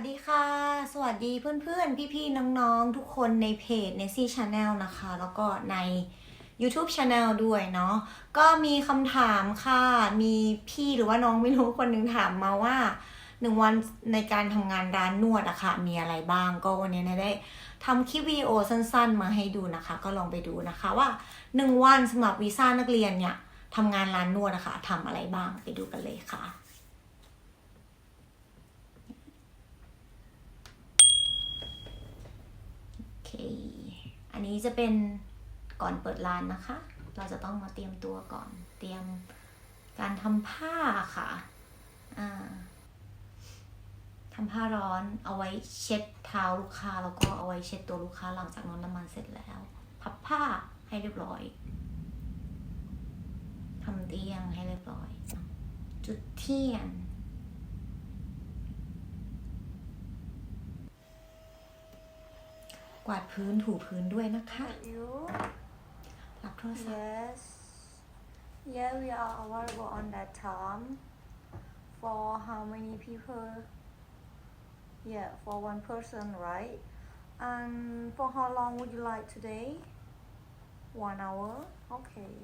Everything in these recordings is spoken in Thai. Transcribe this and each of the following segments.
วัสดีค่ะ สวัสดีเพื่อนๆ พี่ๆ น้องๆ ทุกคนในเพจ n e s s y Channel นะคะ แล้วก็ใน YouTube Channel ด้วยเนาะ ก็มีคำถามค่ะ มีพี่หรือว่าน้องไม่รู้คนหนึ่งถามมาว่าหนึ่งวันในการทำงานร้านนวดอะค่ะ มีอะไรบ้าง ก็วันนี้เนยได้ทำคลิปวิดีโอสั้นๆ มาให้ดูนะคะ ก็ลองไปดูนะคะว่าหนึ่งวันสำหรับวีซ่านักเรียนเนี่ยทำงานร้านนวดนะคะทำอะไรบ้างไปดูกันเลยค่ะ โอเค อันนี้จะเป็นก่อนเปิดร้านนะคะ เราจะต้องมาเตรียมตัวก่อน เตรียมการทำผ้าค่ะทำผ้าร้อนเอาไว้เช็ดเท้าลูกค้าแล้วก็เอาไว้เช็ดตัวลูกค้าหลังจากนอนน้ำมันเสร็จแล้ว พับผ้าให้เรียบร้อยทำเตียงให้เรียบร้อย จุดเทียน กวาดพื้นถูพื้นด้วยนะคะ you รับโทรศัพท์ yes yeah we are available on that time for how many people yeah for one person right and for how long would you like today one hour okay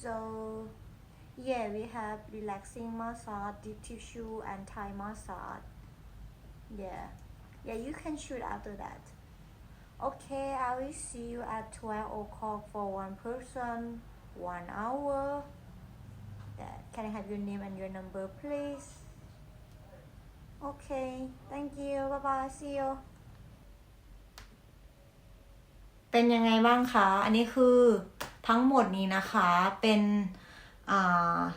so yeah we have relaxing massage deep tissue and thai massage yeah yeah you can shoot after that Okay, I will see you at 12 o'clock for one person, one hour. Can I have your name and your number, please? Okay, thank you. Bye bye. See you. เป็นยังไงบ้างคะ อันนี้คือทั้งหมดนี้นะคะ เป็น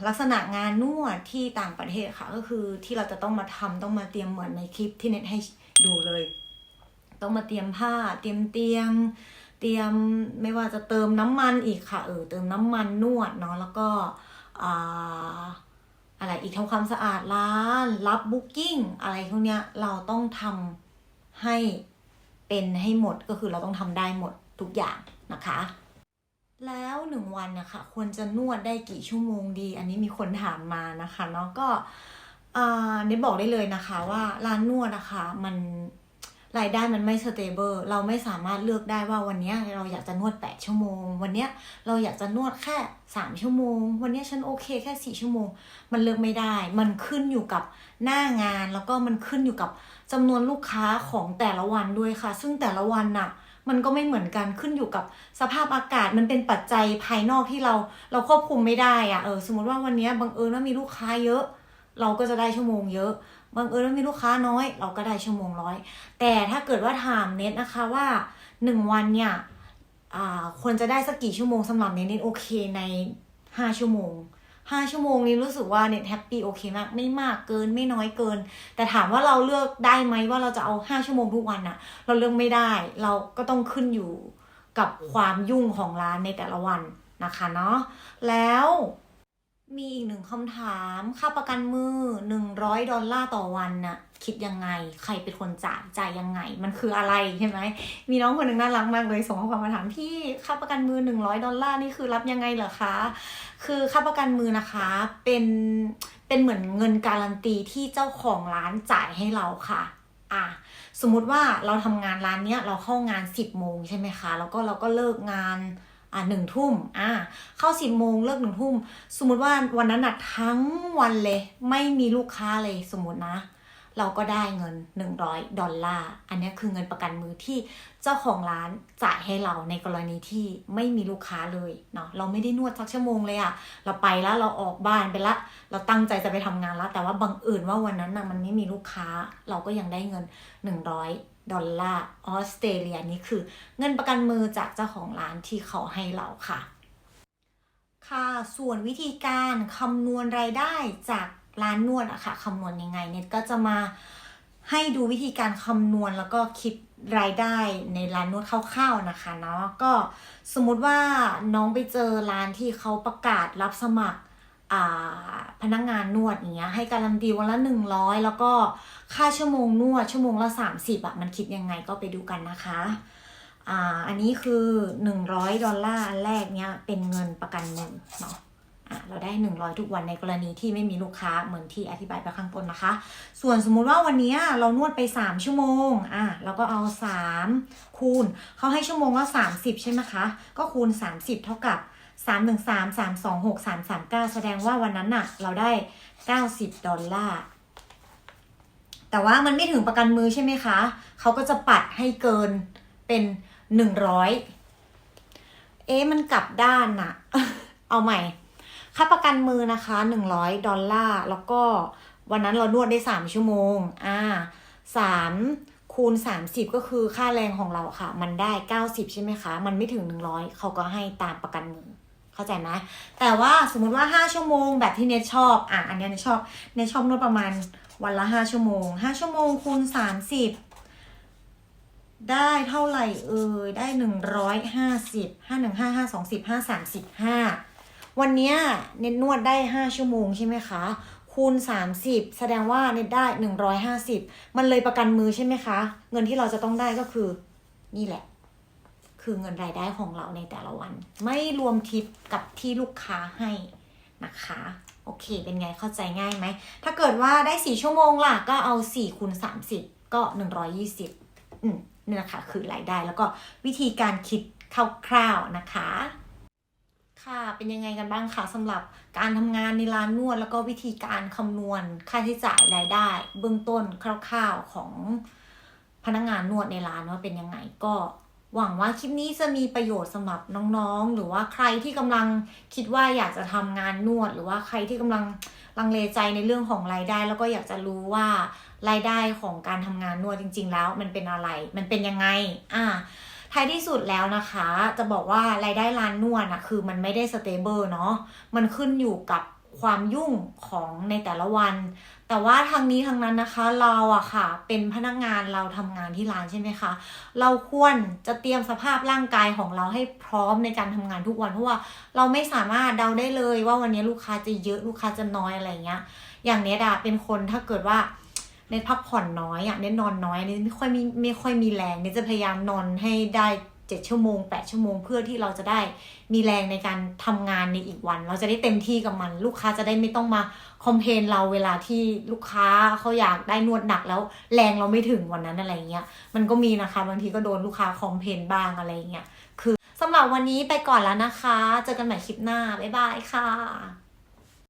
ลักษณะงานนวดที่ต่างประเทศค่ะ ก็คือที่เราจะต้องมาทำต้องมาเตรียมเหมือนในคลิปที่เน็ตให้ดูเลย ต้องมาเตรียมผ้า เตรียมเตียง เตรียมไม่ว่าจะเติมน้ำมันอีกค่ะเออเติมน้ำมันนวดเนาะแล้วก็ออะไรอีกทำความสะอาดร้าน รับบุ๊กิ้งอะไรพวกเนี้ยเราต้องทำให้เป็นให้หมดก็คือเราต้องทำได้หมดทุกอย่างนะคะ แล้วหนึ่งวันนะคะควรจะนวดได้กี่ชั่วโมงดี อันนี้มีคนถามมานะคะเนาะก็อ่าเนทบอกได้เลยนะคะว่าร้านนวดนะคะมัน รายได้มันไม่สเตเบิลเราไม่สามารถเลือกได้ว่าวันนี้เราอยากจะนวด 8 ชั่วโมง วันนี้เราอยากจะนวดแค่ 3 ชั่วโมง วันนี้ฉันโอเคแค่ 4 ชั่วโมง มันเลือกไม่ได้ มันขึ้นอยู่กับหน้างานแล้วก็มันขึ้นอยู่กับจำนวนลูกค้าของแต่ละวันด้วยค่ะ ซึ่งแต่ละวันน่ะมันก็ไม่เหมือนกันขึ้นอยู่กับสภาพอากาศมันเป็นปัจจัยภายนอกที่เราเราควบคุมไม่ได้อะเออสมมติว่าวันนี้บังเอิญว่ามีลูกค้าเยอะ เราก็จะได้ชั่วโมงเยอะ บังเอิญว่ามีลูกค้าน้อย เราก็ได้ชั่วโมงร้อย แต่ถ้าเกิดว่าถามเน็ตนะคะว่าหนึ่งวันเนี่ยอ่าควรจะได้สักกี่ชั่วโมงสำหรับเน็ตเน็ตโอเคในห้าชั่วโมงห้าชั่วโมงนี้รู้สึกว่าเน็ตแฮปปี้โอเคมาก ไม่มากเกินไม่น้อยเกิน แต่ถามว่าเราเลือกได้ไหมว่าเราจะเอาห้าชั่วโมงทุกวันอะเราเลือกไม่ได้เราก็ต้องขึ้นอยู่กับความยุ่งของร้านในแต่ละวันนะคะเนาะแล้ว มีอีกหนึ่งคำถาม ค่าประกันมือ 100 ดอลลาร์ต่อวันน่ะ คิดยังไง ใครเป็นคนจ่าย จ่ายยังไง มันคืออะไรใช่ไหม มีน้องคนหนึ่งน่ารักมากเลยส่งข้อความมาถามพี่ ค่าประกันมือ 100 ดอลลาร์นี่คือรับยังไงเหรอคะ คือค่าประกันมือนะคะ เป็น เป็นเหมือนเงินการันตีที่เจ้าของร้านจ่ายให้เราค่ะ อะสมมุติว่าเราทำงานร้านเนี้ยเราเข้างาน 10โมงใช่ไหมคะ แล้วก็เราก็เลิกงาน อะหนึ่งทุ่มอะเข้าสิบโมงเลิกหนึ่งทุ่มสมมุติว่าวันนั้นนะทั้งวันเลย ไม่มีลูกค้าเลยสมมตินะ เราก็ได้เงิน 100 ดอลลาร์อันนี้คือเงินประกันมือที่เจ้าของร้านจ่ายให้เราในกรณีที่ไม่มีลูกค้าเลยเนาะเราไม่ได้นวดสักชั่วโมงเลยอะเราไปแล้วเราออกบ้านไปละ เราตั้งใจจะไปทำงานแล้วแต่ว่าบังเอิญว่าวันนั้นน่ะมันไม่มีลูกค้า เราก็ยังได้เงิน 100 ดอลลาร์ออสเตรเลียนี่คือเงินประกันมือจากเจ้าของร้านที่เขาให้เราค่ะ ค่ะ ส่วนวิธีการคำนวณรายได้จากร้านนวดอะค่ะคำนวณยังไงเน็ตก็จะมาให้ดูวิธีการคำนวณแล้วก็คิดรายได้ในร้านนวดคร่าวๆนะคะเนาะก็สมมติว่าน้องไปเจอร้านที่เขาประกาศรับสมัครอ่า พนักงงานนวดอย่างเงี้ยให้การันตีวันละ 100 แล้วก็ค่าชั่วโมงนวดชั่วโมงละ 30อะมันคิดยังไงก็ไปดูกันนะคะอ่าอันนี้คือ 100 ดอลลาร์อันแรกเนี้ยเป็นเงินประกันเงินเนาะอะเราได้ 100 ทุกวันในกรณีที่ไม่มีลูกค้าเหมือนที่อธิบายไปข้างต้นนะคะ ส่วนสมมุติว่าวันนี้เรานวดไป 3 ชั่วโมงอะเราก็เอา 3 คูณเขาให้ชั่วโมงละ30 ใช่ไหมคะ ก็คูณ 30 เท่ากับ 3 1 3 3 2 6 3 3 9แสดงว่าวันนั้นน่ะ เราได้90ดอลลาร์แต่ว่ามันไม่ถึงประกันมือใช่ไหมคะ เขาก็จะปัดให้เกินเป็น100เอ๊ะมันกลับด้านน่ะ เอาใหม่ ค่าประกันมือนะคะ100ดอลลาร์แล้วก็วันนั้นเรานวดได้3ชั่วโมง อ่า3คูณ 30 ก็คือค่าแรงของเราค่ะ มันได้ 90 ใช่ไหมคะ มันไม่ถึง 100 เขาก็ให้ตามประกันมือ เข้าใจไหมแต่ว่าสมมติว่า 5 ชั่วโมงแบบที่เนทชอบอะอันนี้เนทชอบเนทชอบนวดประมาณวันละ 5 ชั่วโมง 5 ชั่วโมงคูณ 30 ได้เท่าไหร่เอ่ยได้ 150 515 520 535 วันเนี้ยเน็ตนวดได้ 5 ชั่วโมงใช่ไหมคะคูณ 30 แสดงว่าเน็ตได้ 150 มันเลยประกันมือใช่ไหมคะ เงินที่เราจะต้องได้ก็คือนี่แหละ คือเงินรายได้ของเราในแต่ละวัน ไม่รวมทิปกับที่ลูกค้าให้นะคะ โอเค เป็นไงเข้าใจง่ายไหม ถ้าเกิดว่าได้ 4 ชั่วโมงล่ะ ก็เอา4คูณ30 ก็ 120อืมนี่แหละค่ะคือรายได้แล้วก็วิธีการคิดคร่าวๆนะคะ ค่ะ เป็นยังไงกันบ้างคะสำหรับการทำงานในร้านนวด แล้วก็วิธีการคำนวณค่าใช้จ่ายรายได้ เบื้องต้นคร่าว ๆของพนักงานนวดในร้านว่าเป็นยังไงก็ หวังว่าคลิปนี้จะมีประโยชน์สำหรับน้องๆ หรือว่าใครที่กำลังคิดว่าอยากจะทำงานนวด หรือว่าใครที่กำลังลังเลใจในเรื่องของรายได้ แล้วก็อยากจะรู้ว่ารายได้ของการทำงานนวดจริง ๆ แล้ว มันเป็นอะไร มันเป็นยังไง อ่าท้ายที่สุดแล้วนะคะ จะบอกว่ารายได้ร้านนวดอะคือมันไม่ได้สเตเบิลเนาะมันขึ้นอยู่กับความยุ่งของในแต่ละวัน แต่ว่าทางนี้ทางนั้นนะคะเราอะค่ะ เป็นพนักงานเราทำงานที่ร้านใช่ไหมคะ เราควรจะเตรียมสภาพร่างกายของเราให้พร้อมในการทำงานทุกวันเพราะว่าเราไม่สามารถเดาได้เลยว่าวันนี้ลูกค้าจะเยอะลูกค้าจะน้อยอะไรเงี้ย อย่างเนี้ยดาเป็นคนถ้าเกิดว่าเน้นพักผ่อนน้อยอะเน้นนอนน้อยเน้นไม่ค่อยมีไม่ค่อยมีแรงเน้นจะพยายามนอนให้ได้ เจ็ดชั่วโมงแปดชั่วโมง เพื่อที่เราจะได้มีแรงในการทำงานในอีกวัน เราจะได้เต็มที่กับมัน ลูกค้าจะได้ไม่ต้องมาคอมเพลนเราเวลาที่ลูกค้าเขาอยากได้นวดหนักแล้วแรงเราไม่ถึงวันนั้นอะไรเงี้ยมันก็มีนะคะบางทีก็โดนลูกค้าคอมเพลนบ้างอะไรเงี้ยคือสำหรับวันนี้ไปก่อนแล้วนะคะ เจอกันใหม่คลิปหน้าบ๊ายบายค่ะ